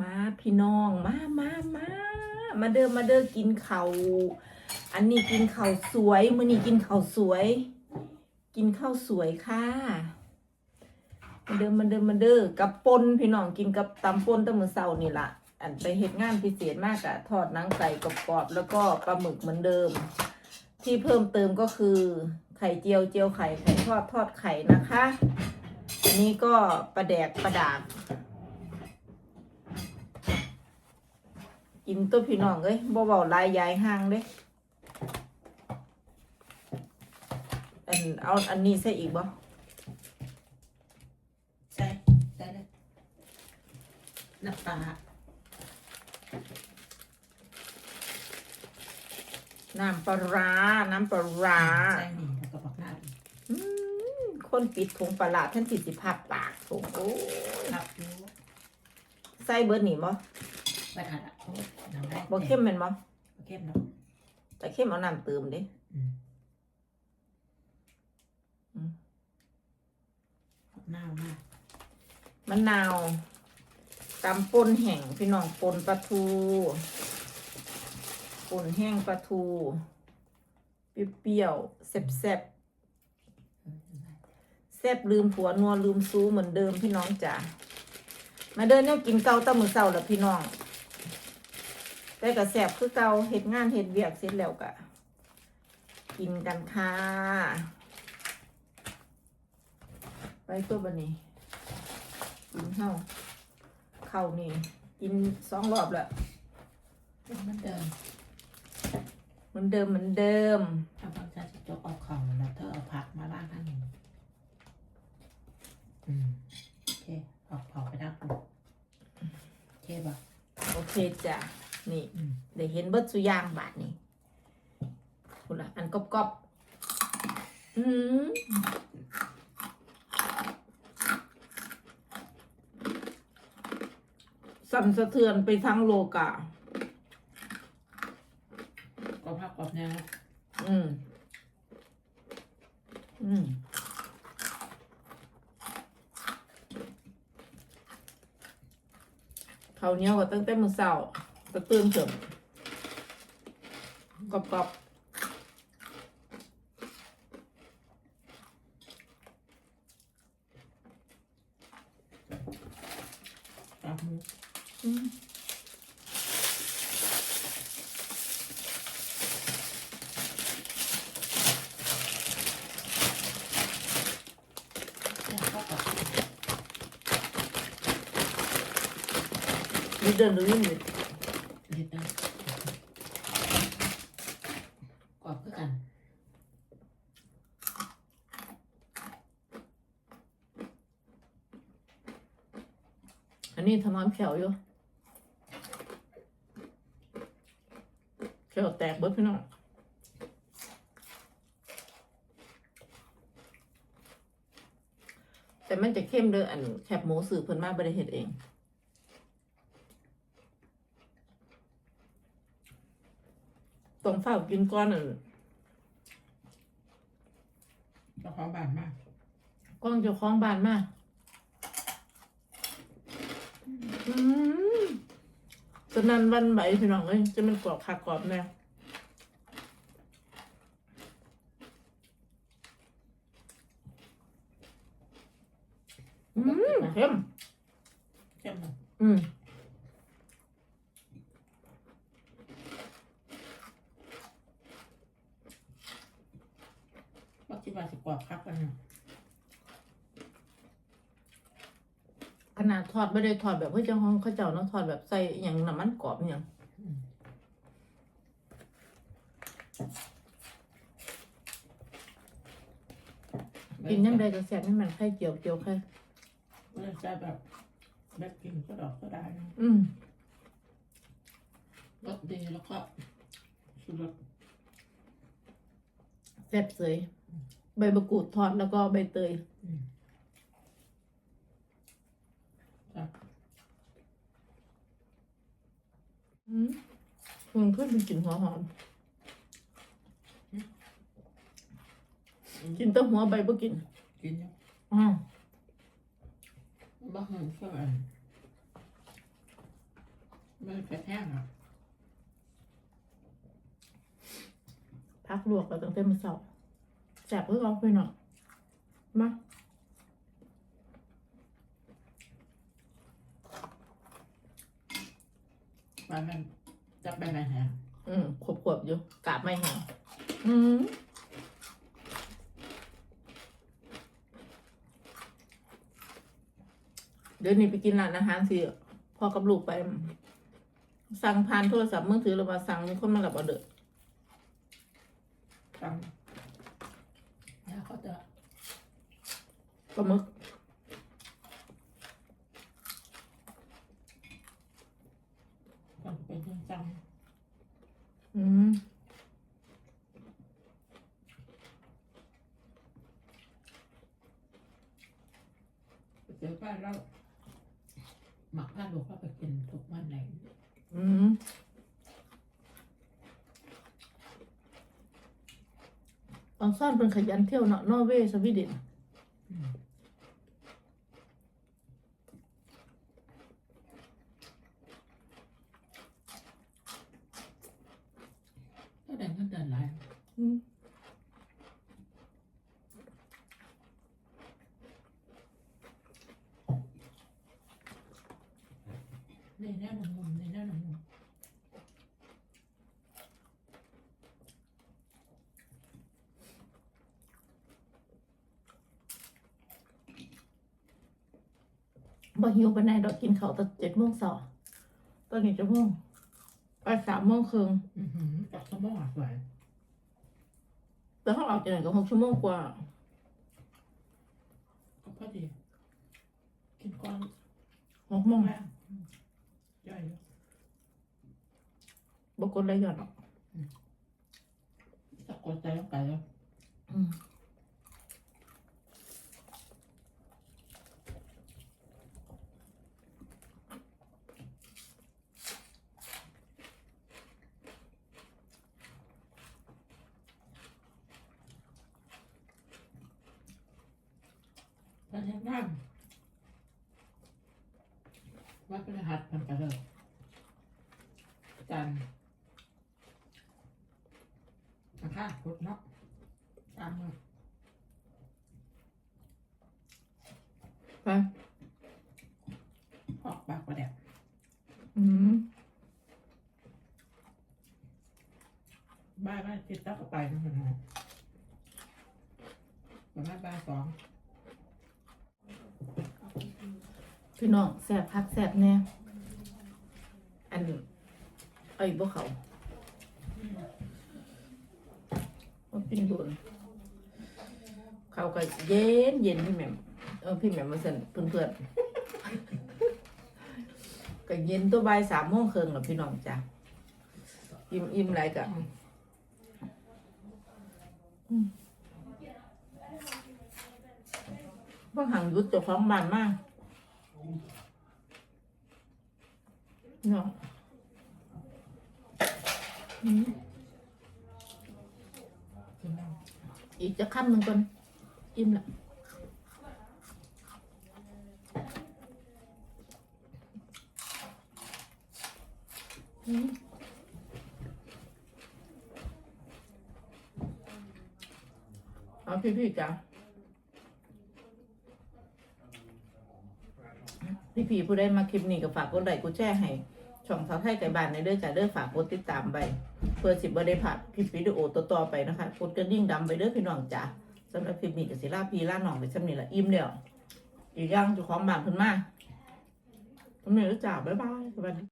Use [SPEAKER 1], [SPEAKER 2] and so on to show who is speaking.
[SPEAKER 1] มาพี่น้องมามามามาเดิมมาเดิมกินเขาวอันนี้กินเขาสวยมื้อนี้กินเขาสวย กินข้าวสวยค่ะมาเดิมมาเดิมมาเดิมกับปนพี่น้องกินกับตำปนตำมือเสานี่ละอันไปเฮ็ดงานพิเศษมากอะทอดนังไก่กรอบๆแล้วก็ปลาหมึกเหมือนเดิม ที่เพิ่มเติมก็คือไข่เจียวเจียวไข่ไข่ทอดทอดไข่นะคะ อันนี้ก็ปลาแดกปลาดาก กินตัวพี่น้องเอ้ยบ่เบาหลายยายห่างเด้อันเอาอันนี้ใส่อีกบ่
[SPEAKER 2] ใช่ใช่เลยน้ำปลา
[SPEAKER 1] น้ำปลาร้าน้ำปลาร้า
[SPEAKER 2] ใช่นี่แล้วก็ปักหน้าดี
[SPEAKER 1] อืมคนปิดถุงปลาร้าท่านสิสิภาพปากถุงโอ้ย
[SPEAKER 2] ครับรู้
[SPEAKER 1] ใส่เบิร์ดนี่บ่
[SPEAKER 2] ไม่ทันอะโอ้ย น้ำได้
[SPEAKER 1] บ่เข้มแม่นบ่
[SPEAKER 2] บ่เข้มเนาะ
[SPEAKER 1] แต่เข้มเอาน้ำเติมเด้
[SPEAKER 2] อืม
[SPEAKER 1] อืม
[SPEAKER 2] ปักหน้ามาก
[SPEAKER 1] มะนาวตำปนแห้งพี่น้องปนปลาทูปนแห้งปลาทูเปรี้ยวๆแซ่บๆ
[SPEAKER 2] เออได้
[SPEAKER 1] แซบลืมผัวนัวลืมซูเหมือนเดิมพี่น้องจ๋ามาเดินเนี่ยกินเกาตะมือเศร้าแล้วพี่น้อง แต่ก็แสบคือเกาเห็ดงานเห็ดเวียกเสร็จแล้วกะกินกันค่ะ ไปตัวบันนี้กินข้าวข้าวนี่ กินสองรอบแล้ว
[SPEAKER 2] เป็นเหมือนเดิม
[SPEAKER 1] เหมือนเดิมเหมือนเดิม
[SPEAKER 2] ทำความสะอาดจกเอาเข่าแล้วเธอเอาผักมาบ้างข้างหนึ่งอืมโอเคเอาเผาไปด้านกูโอเคป่ะ
[SPEAKER 1] โอเคจ้ะ นี่
[SPEAKER 2] อืม
[SPEAKER 1] ได้เห็นเบิดสุยางบาทนี่คุณละอันกรอบๆอืมสั่นสะเทือนไปทั้งโลกา
[SPEAKER 2] ก็พักกรอบแนว
[SPEAKER 1] อืม อืมเขาวเหนี้ยวก็ตั้งแต่มื้อเช้า ก็ตื่นเถิมกรอบ
[SPEAKER 2] กรอบหมู
[SPEAKER 1] ๆอืม
[SPEAKER 2] เนี่ยก็กรอบ
[SPEAKER 1] มี เห็
[SPEAKER 2] ดนะกรอบคือกัน
[SPEAKER 1] อันนี้ทำน้ำแขวอยู่แขวแตกเบิดพี่น้องแต่มันจะเข้มเด้ออันแคบหมูสื่อเพิ่นมาบริเฮ็ดเอง ต้องเฝ้ากินก้อนอัน
[SPEAKER 2] เจ้าของบ้านมาก
[SPEAKER 1] ก้อนเจ้าของบ้านมาอืมจะนันวันไหวพี่น้องเอ้ยจะมันกรอบคักกรอบแน่อืมเข้ม
[SPEAKER 2] เข้มเลย
[SPEAKER 1] อืม
[SPEAKER 2] ว่าคิดว่าสิกรอบครับกันเนาะ
[SPEAKER 1] ขนาดทอดไม่ได้ทอดแบบเพื่อเจ้าของเขาเจ้าเนาะทอดแบบใส่อหย่างน้ำมันกรอบอหย่าง
[SPEAKER 2] อืม
[SPEAKER 1] กินยังไงก็แซ่บนี่มันไข่เจียวเจียวไข่
[SPEAKER 2] ไม่ได้ใช้แบบแบบกินก็ดอกก็ได้นะ
[SPEAKER 1] อืม
[SPEAKER 2] รสดีแล้วก็สุดรส
[SPEAKER 1] แซ่บเสย ใบมะกรูดทอดแล้วก็ใบเตย
[SPEAKER 2] อืมจ้ะ
[SPEAKER 1] อืมมันขึ้นเป็นกลิ่นหัวหอมกินแต้หัวใบบ่กิน
[SPEAKER 2] กินเนาะ
[SPEAKER 1] อ๋อ
[SPEAKER 2] บ้าหันก็อันไม่กระแทกอะ
[SPEAKER 1] พักลวกแล้วตั้งแต่มื้อเช้าแซ่บเพิ่งเอาไปหน่อยมา
[SPEAKER 2] มันมันจะไปไหนฮะ
[SPEAKER 1] อืมขวบๆอยู่กาบไม่แห้งอืมเดี๋ยวนี้ไปกินร้านอาหารสิพ่อกับลูกไป สั่งผ่านโทรศัพท์มือถือหรือว่าสั่งมีคนมารับออเดอร์
[SPEAKER 2] ฟังแล้วเขาจะ
[SPEAKER 1] ปลาหมึก
[SPEAKER 2] ฟังเป็นจังจัง
[SPEAKER 1] อืม
[SPEAKER 2] เจอป้าเราหมักผ้าลูกเขาไปกินทุกวันไหน
[SPEAKER 1] อืมอองซ่อนเป็นขยันเที่ยวเนาะนอร์เวย์สวีเดน
[SPEAKER 2] อืมก็ได้เงินเดือนหลาย
[SPEAKER 1] อืม
[SPEAKER 2] ในแน่หนุ่มๆในแน่หนุ่ม
[SPEAKER 1] บ่หิวไปไหนใดดอกกินข้าวตอนเจ็ดโมงสอตอนนี้จะโมงไปสามโมงครึ่ง
[SPEAKER 2] ๆอือหือตักสมองสวย
[SPEAKER 1] แต่ห้องออกจากไหนก็หกชั่วโมงกว่า
[SPEAKER 2] ก็พอดี กินก่อน
[SPEAKER 1] หกโมง
[SPEAKER 2] แม่อืมย่อยอยู่
[SPEAKER 1] บกดอะไรหย่อนหรอก
[SPEAKER 2] ตะโกนใจต้องไก่แล้ว
[SPEAKER 1] อืม
[SPEAKER 2] ตอนนี้นั่งวัดพฤหัสมันก็เลิกจันทร์ อังคารพุธเนาะตามมือ
[SPEAKER 1] ไป
[SPEAKER 2] ออกปากประแดด
[SPEAKER 1] อืม
[SPEAKER 2] บ้านบ้านติดตั้งกับไปนั่นเองประมาณบ่ายสอง
[SPEAKER 1] พี่น้องแสบพักแสบแน่อันเอ้ยบ่เขา เป็นโดนเขาก็เย็นเย็นพี่แหม่มเออพี่แหม่มมาสั่นเพื่อนเพื่อนๆก็เย็นตัวใบสามโมงครึ่งแล้วพี่น้องจ้ะอิ่มอิ่มไรกะพ่อหังยุดเจ้าของบ้านมากเนาะอืม
[SPEAKER 2] กินน้
[SPEAKER 1] อีกจะคำหนึ่งก่อนอิ่มละอืมเอาพี่พี่จ้ะพี่พี่ผู้ใดมาคลิปนี้ก็ฝากกดไลค์กดแชร์ให้ ช่องสาวไทยไก่บ้านในเด้อจ้ะเด้อฝากกดติดตามไปเพื่อสิบบ่ได้ผ่านคลิปวิดีโอต่อๆไปนะคะกดกระดิ่งดำไปเด้อพี่น้องจ้ะสำหรับคลิปนี้ก็สิลาพีล่าหนองไปสำนี้ละอิ่มเดียวอีกอย่างเจุของบานเพิ่นมาสำนี้แล้วจ้าบ๊ายบายสวัสดี